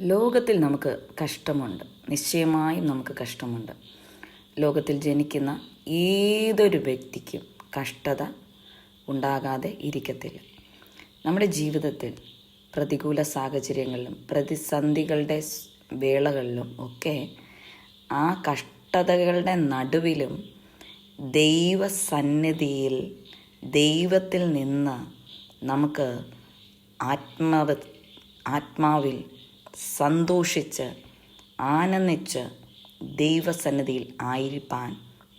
ലോകത്തിൽ നമുക്ക് കഷ്ടമുണ്ട്. നിശ്ചയമായും നമുക്ക് കഷ്ടമുണ്ട്. ലോകത്തിൽ ജനിക്കുന്ന ഏതൊരു വ്യക്തിക്കും കഷ്ടത ഉണ്ടാകാതെ ഇരിക്കത്തില്ല. നമ്മുടെ ജീവിതത്തിൽ പ്രതികൂല സാഹചര്യങ്ങളിലും പ്രതിസന്ധികളുടെ വേളകളിലും ഒക്കെ ആ കഷ്ടതകളുടെ നടുവിലും ദൈവസന്നിധിയിൽ ദൈവത്തിൽ നിന്ന് നമുക്ക് ആത്മാവ് ആത്മാവിൽ സന്തോഷിച്ച് ആനന്ദിച്ച് ദൈവസന്നിധിയിൽ ആയിരിക്കാൻ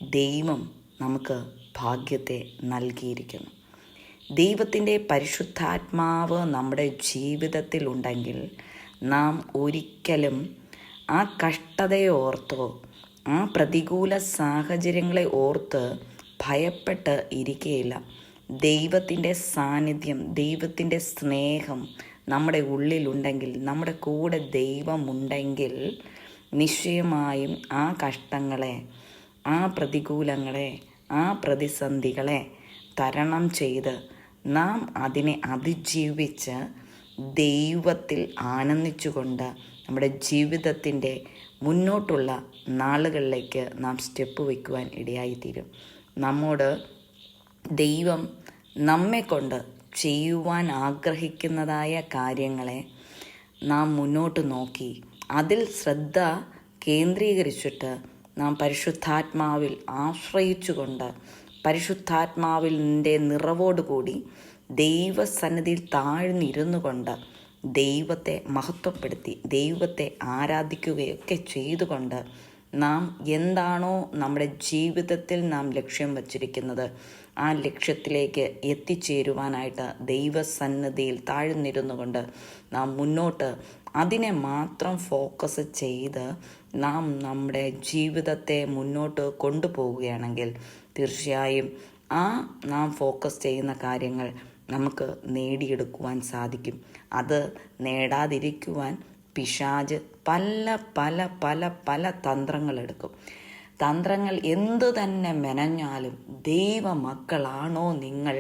ദൈവം നമുക്ക് ഭാഗ്യത്തെ നൽകിയിരിക്കുന്നു. ദൈവത്തിന്റെ പരിശുദ്ധാത്മാവ് നമ്മുടെ ജീവിതത്തിൽ ഉണ്ടെങ്കിൽ നാം ഒരിക്കലും ആ കഷ്ടതയെ ഓർത്തോ ആ പ്രതികൂല സാഹചര്യങ്ങളെ ഓർത്ത് ഭയപ്പെട്ട് ഇരിക്കുകയില്ല ദൈവത്തിന്റെ സാന്നിധ്യം ദൈവത്തിന്റെ സ്നേഹം നമ്മുടെ ഉള്ളിലുണ്ടെങ്കിൽ നമ്മുടെ കൂടെ ദൈവമുണ്ടെങ്കിൽ നിശ്ചയമായും ആ കഷ്ടങ്ങളെ ആ പ്രതികൂലങ്ങളെ ആ പ്രതിസന്ധികളെ തരണം ചെയ്ത് നാം അതിനെ അതിജീവിച്ച് ദൈവത്തിൽ ആനന്ദിച്ചുകൊണ്ട് നമ്മുടെ ജീവിതത്തിന്റെ മുന്നോട്ടുള്ള നാളുകളിലേക്ക് നാം സ്റ്റെപ്പ് വയ്ക്കുവാൻ ഇടയായിത്തീരും. നമ്മോട് ദൈവം നമ്മെ കൊണ്ട് ചെയ്യുവാൻ ആഗ്രഹിക്കുന്നതായ കാര്യങ്ങളെ നാം മുന്നോട്ട് നോക്കി. അതിൽ ശ്രദ്ധ കേന്ദ്രീകരിച്ചിട്ട് നാം പരിശുദ്ധാത്മാവിൽ ആശ്രയിച്ചുകൊണ്ട് പരിശുദ്ധാത്മാവിന്റെ നിറവോടുകൂടി ദൈവസന്നിധിയിൽ താഴ്ന്നിരുന്നു കൊണ്ട് ദൈവത്തെ മഹത്വപ്പെടുത്തി ദൈവത്തെ ആരാധിക്കുകയൊക്കെ ചെയ്തുകൊണ്ട് നാം എന്താണോ നമ്മുടെ ജീവിതത്തിൽ നാം ലക്ഷ്യം വച്ചിരിക്കുന്നത് ആ ലക്ഷ്യത്തിലേക്ക് എത്തിച്ചേരുവാനായിട്ട് ദൈവസന്നദ്ധിയിൽ താഴ്ന്നിരുന്നു കൊണ്ട് നാം മുന്നോട്ട് അതിനെ മാത്രം ഫോക്കസ് ചെയ്ത് നാം നമ്മുടെ ജീവിതത്തെ മുന്നോട്ട് കൊണ്ടുപോവുകയാണെങ്കിൽ തീർച്ചയായും ആ നാം ഫോക്കസ് ചെയ്യുന്ന കാര്യങ്ങൾ നമുക്ക് നേടിയെടുക്കുവാൻ സാധിക്കും. അത് നേടാതിരിക്കുവാൻ പിശാജ് പല പല പല പല തന്ത്രങ്ങളെടുക്കും തന്ത്രങ്ങൾ എന്തു തന്നെ മെനഞ്ഞാലും ദൈവമക്കളാണോ നിങ്ങൾ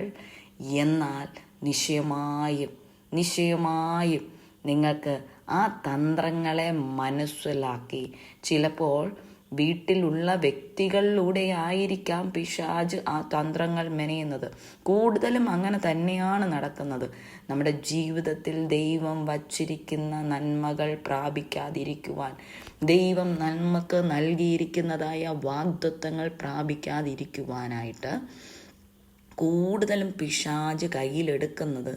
എന്നാൽ നിശ്ചയമായും നിശ്ചയമായും നിങ്ങൾക്ക് ആ തന്ത്രങ്ങളെ മനസ്സിലാക്കി ചിലപ്പോൾ വീട്ടിലുള്ള വ്യക്തികളിലൂടെ ആയിരിക്കാം പിശാജ് ആ തന്ത്രങ്ങൾ മെനയുന്നത്. കൂടുതലും അങ്ങനെ തന്നെയാണ് നടക്കുന്നത്. നമ്മുടെ ജീവിതത്തിൽ ദൈവം വച്ചിരിക്കുന്ന നന്മകൾ പ്രാപിക്കാതിരിക്കുവാൻ ദൈവം നന്മക്ക് നൽകിയിരിക്കുന്നതായ വാഗ്ദത്വങ്ങൾ പ്രാപിക്കാതിരിക്കുവാനായിട്ട് കൂടുതലും പിശാജ് കയ്യിലെടുക്കുന്നത്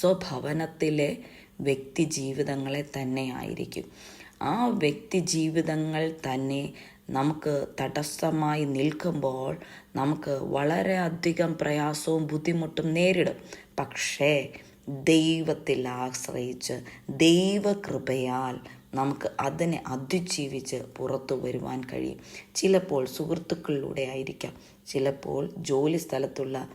സ്വഭവനത്തിലെ വ്യക്തി ജീവിതങ്ങളെ തന്നെ ആയിരിക്കും ആ വ്യക്തി ജീവിതങ്ങൾ തന്നെ നമുക്ക് തടസ്സമായി നിൽക്കുമ്പോൾ നമുക്ക് വളരെയധികം പ്രയാസവും ബുദ്ധിമുട്ടും നേരിടും. പക്ഷേ ദൈവത്തിൽ ആശ്രയിച്ച് ദൈവകൃപയാൽ നമുക്ക് അതിനെ അതിജീവിച്ച് പുറത്തു വരുവാൻ കഴിയും. ചിലപ്പോൾ സുഹൃത്തുക്കളിലൂടെ ആയിരിക്കാം. ചിലപ്പോൾ ജോലി സ്ഥലത്തുള്ള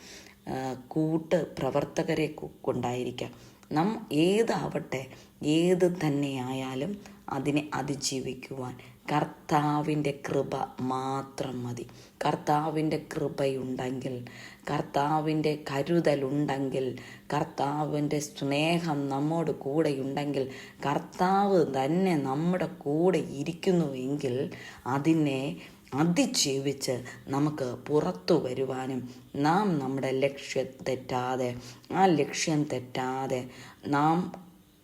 കൂട്ട് പ്രവർത്തകരെ കൊണ്ടായിരിക്കാം. നാം ഏതാവട്ടെ ഏത് തന്നെയായാലും അതിനെ അതിജീവിക്കുവാൻ. കർത്താവിന്റെ കൃപ മാത്രം മതി. കർത്താവിന്റെ കൃപയുണ്ടെങ്കിൽ കർത്താവിന്റെ കരുതലുണ്ടെങ്കിൽ കർത്താവിന്റെ സ്നേഹം നമ്മോട് കൂടെയുണ്ടെങ്കിൽ കർത്താവ് തന്നെ നമ്മുടെ കൂടെ ഇരിക്കുന്നുവെങ്കിൽ അതിനെ അതിജീവിച്ച് നമുക്ക് പുറത്തു വരുവാനും നാം നമ്മുടെ ലക്ഷ്യം തെറ്റാതെ ആ ലക്ഷ്യം തെറ്റാതെ നാം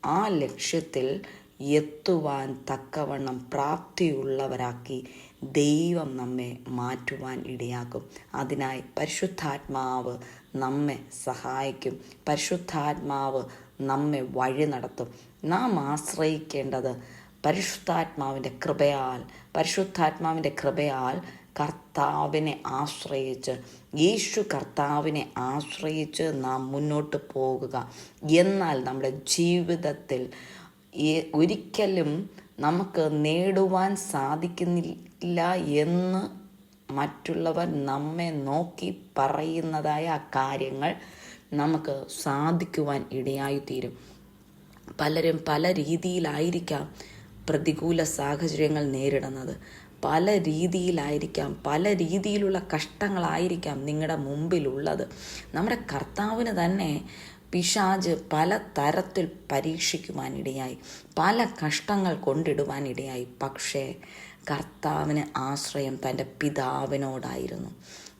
ആ ലക്ഷ്യത്തിൽ എത്തുവാൻ തക്കവണ്ണം പ്രാപ്തിയുള്ളവരാക്കി ദൈവം നമ്മെ മാറ്റുവാൻ ഇടയാക്കും. അതിനായി പരിശുദ്ധാത്മാവ് നമ്മെ സഹായിക്കും. പരിശുദ്ധാത്മാവ് നമ്മെ വഴി നടത്തും. നാം ആശ്രയിക്കേണ്ടത് പരിശുദ്ധാത്മാവിന്റെ കൃപയാൽ പരിശുദ്ധാത്മാവിന്റെ കൃപയാൽ കർത്താവിനെ ആശ്രയിച്ച് യേശു കർത്താവിനെ ആശ്രയിച്ച് നാം മുന്നോട്ട് പോകുക. എന്നാൽ നമ്മുടെ ജീവിതത്തിൽ ഒരിക്കലും നമുക്ക് നേടുവാൻ സാധിക്കുന്നില്ല എന്ന് മറ്റുള്ളവർ നമ്മെ നോക്കി പറയുന്നതായ കാര്യങ്ങൾ നമുക്ക് സാധിക്കുവാൻ ഇടയായിത്തീരും. പലരും പല രീതിയിലായിരിക്കാം പ്രതികൂല സാഹചര്യങ്ങൾ നേരിടുന്നത്. പല രീതിയിലായിരിക്കാം പല രീതിയിലുള്ള കഷ്ടങ്ങളായിരിക്കാം നിങ്ങളുടെ മുമ്പിലുള്ളത്. നമ്മുടെ കർത്താവിന് തന്നെ പിശാജ് പല തരത്തിൽ പരീക്ഷിക്കുവാനിടയായി പല കഷ്ടങ്ങൾ കൊണ്ടിടുവാനിടയായി. പക്ഷേ കർത്താവിന് ആശ്രയം തന്റെ പിതാവിനോടായിരുന്നു.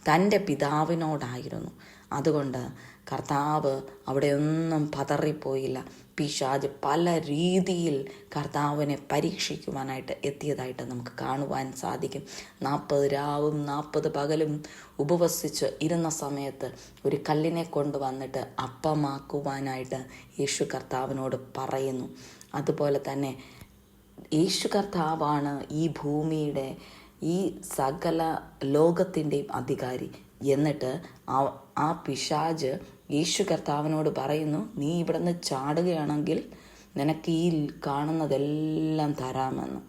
തന്റെ പിതാവിനോടായിരുന്നു. അതുകൊണ്ട് കർത്താവ് അവിടെ ഒന്നും പതറിപ്പോയില്ല. പിശാജ് പല രീതിയിൽ കർത്താവിനെ പരീക്ഷിക്കുവാനായിട്ട് എത്തിയതായിട്ട് നമുക്ക് കാണുവാൻ സാധിക്കും. നാൽപ്പത് രാവും നാൽപ്പത് പകലും ഉപവസിച്ച് ഇരുന്ന സമയത്ത് ഒരു കല്ലിനെ കൊണ്ടുവന്നിട്ട് അപ്പമാക്കുവാനായിട്ട് യേശു കർത്താവിനോട് പറയുന്നു. അതുപോലെ തന്നെ യേശു കർത്താവാണ് ഈ ഭൂമിയുടെ ഈ സകല ലോകത്തിന്റെയും അധികാരി. എന്നിട്ട് ആ ആ പിശാജ് യേശു കർത്താവിനോട് പറയുന്നു നീ ഇവിടുന്ന് ചാടുകയാണെങ്കിൽ നിനക്ക് ഈ കാണുന്നതെല്ലാം തരാമെന്ന്.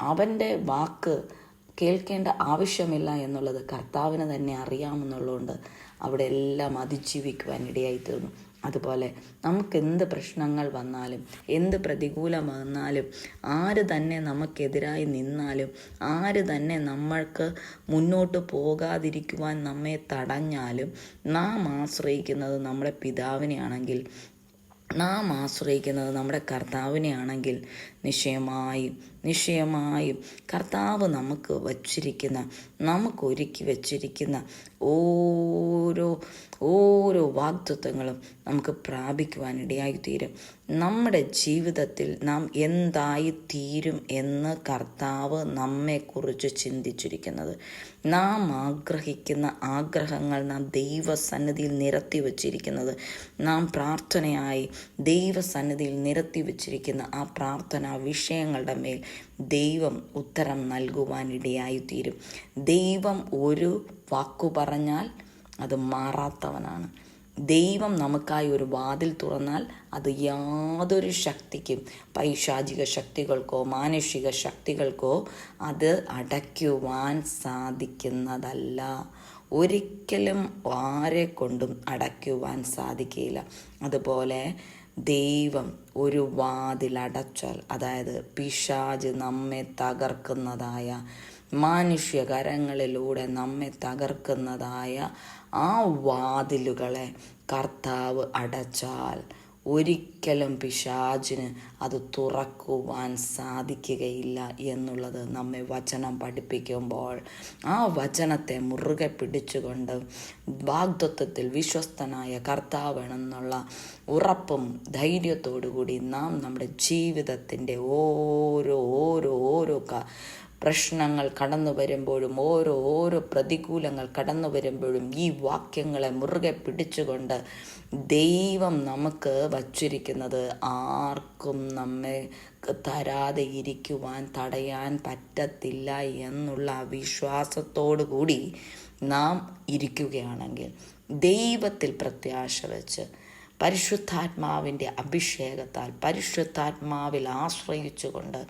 അവന്റെ വാക്ക് കേൾക്കേണ്ട ആവശ്യമില്ല എന്നുള്ളത് കർത്താവിന് തന്നെ അറിയാമെന്നുള്ളതുകൊണ്ട് അവിടെ എല്ലാം അതിജീവിക്കുവാൻ ഇടയായി തീർന്നു അതുപോലെ നമുക്ക് എന്ത് പ്രശ്നങ്ങൾ വന്നാലും എന്ത് പ്രതികൂലം വന്നാലും ആര് തന്നെ നമുക്കെതിരായി നിന്നാലും ആര് തന്നെ നമ്മൾക്ക് മുന്നോട്ട് പോകാതിരിക്കുവാൻ നമ്മെ തടഞ്ഞാലും നാം ആശ്രയിക്കുന്നത് നമ്മുടെ പിതാവിനെയാണെങ്കിൽ നാം ആശ്രയിക്കുന്നത് നമ്മുടെ കർത്താവിനെയാണെങ്കിൽ നിശ്ചയമായും നിശ്ചയമായും കർത്താവ് നമുക്ക് വച്ചിരിക്കുന്ന നമുക്ക് ഒരുക്കി വച്ചിരിക്കുന്ന ഓരോ ഓരോ വാഗ്ദത്വങ്ങളും നമുക്ക് പ്രാപിക്കുവാനിടയായി തീരും നമ്മുടെ ജീവിതത്തിൽ നാം എന്തായി തീരും എന്ന് കർത്താവ് നമ്മെക്കുറിച്ച് ചിന്തിച്ചിരിക്കുന്നത്. നാം ആഗ്രഹിക്കുന്ന ആഗ്രഹങ്ങൾ നാം ദൈവസന്നിധിയിൽ നിരത്തി വച്ചിരിക്കുന്നത്. നാം പ്രാർത്ഥനയായി ദൈവസന്നിധിയിൽ നിരത്തി വച്ചിരിക്കുന്ന ആ പ്രാർത്ഥനാ വിഷയങ്ങളുടെ മേൽ ദൈവം ഉത്തരം നൽകുവാനിടയായി തീരും ദൈവം ഒരു വാക്കു പറഞ്ഞാൽ അത് മാറാത്തവനാണ്. ദൈവം നമുക്കായി ഒരു വാതിൽ തുറന്നാൽ അത് യാതൊരു ശക്തിക്കും പൈശാചിക ശക്തികൾക്കോ മാനുഷിക ശക്തികൾക്കോ അത് അടയ്ക്കുവാൻ സാധിക്കുന്നതല്ല. ഒരിക്കലും ആരെ കൊണ്ടും അടയ്ക്കുവാൻ സാധിക്കില്ല അതുപോലെ ദൈവം ഒരു വാതിൽ അടച്ചാൽ അതായത് പിശാജ് നമ്മെ തകർക്കുന്നതായ മാനുഷ്യകരങ്ങളിലൂടെ നമ്മെ തകർക്കുന്നതായ ആ വാതിലുകളെ കർത്താവ് അടച്ചാൽ ഒരിക്കലും പിശാചിന് അത് തുറക്കുവാൻ സാധിക്കുകയില്ല എന്നുള്ളത് നമ്മെ വചനം പഠിപ്പിക്കുമ്പോൾ ആ വചനത്തെ മുറുകെ പിടിച്ചുകൊണ്ട് വാഗ്ദത്വത്തിൽ വിശ്വസ്തനായ കർത്താവണെന്നുള്ള ഉറപ്പും ധൈര്യത്തോടു കൂടി നാം നമ്മുടെ ജീവിതത്തിന്റെ ഓരോ ഓരോ ഓരോ പ്രശ്നങ്ങൾ കടന്നു വരുമ്പോഴും ഓരോ ഓരോ പ്രതികൂലങ്ങൾ കടന്നു വരുമ്പോഴും ഈ വാക്യങ്ങളെ മുറുകെ പിടിച്ചുകൊണ്ട് ദൈവം നമുക്ക് വച്ചിരിക്കുന്നത് ആർക്കും നമ്മെ തരാതെ ഇരിക്കുവാൻ തടയാൻ പറ്റത്തില്ല എന്നുള്ള വിശ്വാസത്തോടു കൂടി നാം ഇരിക്കുകയാണെങ്കിൽ ദൈവത്തിൽ പ്രത്യാശ വെച്ച് പരിശുദ്ധാത്മാവിന്റെ അഭിഷേകത്താൽ പരിശുദ്ധാത്മാവിൽ ആശ്രയിച്ചുകൊണ്ട്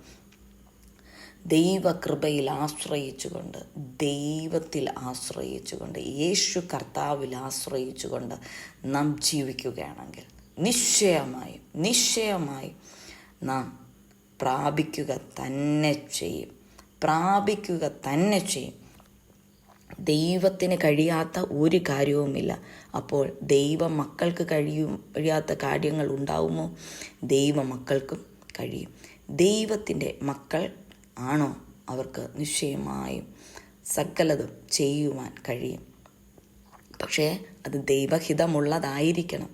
ദൈവകൃപയിൽ ആശ്രയിച്ചുകൊണ്ട് ദൈവത്തിൽ ആശ്രയിച്ചുകൊണ്ട് യേശു കർത്താവിൽ ആശ്രയിച്ചുകൊണ്ട് നാം ജീവിക്കുകയാണെങ്കിൽ നിശ്ചയമായും നിശ്ചയമായും നാം പ്രാപിക്കുക തന്നെ ചെയ്യും. പ്രാപിക്കുക തന്നെ ചെയ്യും. ദൈവത്തിന് കഴിയാത്ത ഒരു കാര്യവുമില്ല. അപ്പോൾ ദൈവ മക്കൾക്ക് കഴിയും കഴിയാത്ത കാര്യങ്ങൾ ഉണ്ടാവുമോ? ദൈവ മക്കൾക്കും കഴിയും. ദൈവത്തിന്റെ മക്കൾ ആണോ അവർക്ക് നിശ്ചയമായും സകലതും ചെയ്യുവാൻ കഴിയും? പക്ഷേ അത് ദൈവഹിതമുള്ളതായിരിക്കണം.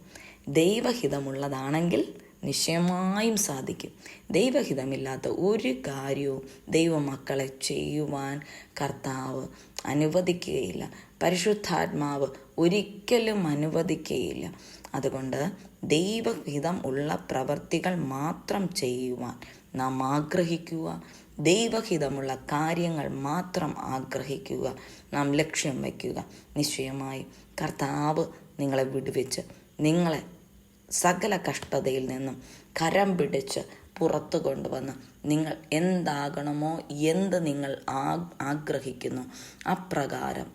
ദൈവഹിതമുള്ളതാണെങ്കിൽ നിശ്ചയമായും സാധിക്കും. ദൈവഹിതമില്ലാത്ത ഒരു കാര്യവും ദൈവമക്കളെ ചെയ്യുവാൻ കർത്താവ് അനുവദിക്കുകയില്ല. പരിശുദ്ധാത്മാവ് ഒരിക്കലും അനുവദിക്കുകയില്ല. അതുകൊണ്ട് ദൈവഹിതം ഉള്ള പ്രവർത്തികൾ മാത്രം ചെയ്യുവാൻ നാം ആഗ്രഹിക്കുക. ദൈവഹിതമുള്ള കാര്യങ്ങൾ മാത്രം ആഗ്രഹിക്കുക. നാം ലക്ഷ്യം വയ്ക്കുക. നിശ്ചയമായി കർത്താവ് നിങ്ങളെ വിടുവിച്ച് നിങ്ങളെ സകല കഷ്ടതയിൽ നിന്നും കരം പിടിച്ച് പുറത്തു കൊണ്ടുവന്ന് നിങ്ങൾ എന്താകണമോ എന്ത് നിങ്ങൾ ആ ആഗ്രഹിക്കുന്നു അപ്രകാരം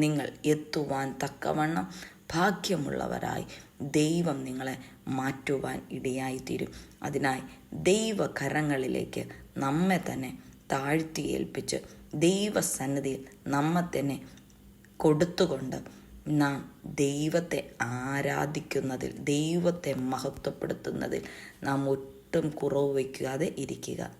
നിങ്ങൾ എത്തുവാൻ തക്കവണ്ണം ഭാഗ്യമുള്ളവരായി ദൈവം നിങ്ങളെ മാറ്റുവാൻ ഇടയായിത്തീരും. അതിനായി ദൈവകരങ്ങളിലേക്ക് നമ്മെ തന്നെ താഴ്ത്തി ഏൽപ്പിച്ച് ദൈവസന്നിധിയിൽ നമ്മെ തന്നെ കൊടുത്തുകൊണ്ട് നാം ദൈവത്തെ ആരാധിക്കുന്നതിൽ ദൈവത്തെ മഹത്വപ്പെടുത്തുന്നതിൽ നാം ഒട്ടും കുറവ് വയ്ക്കാതെ ഇരിക്കുക.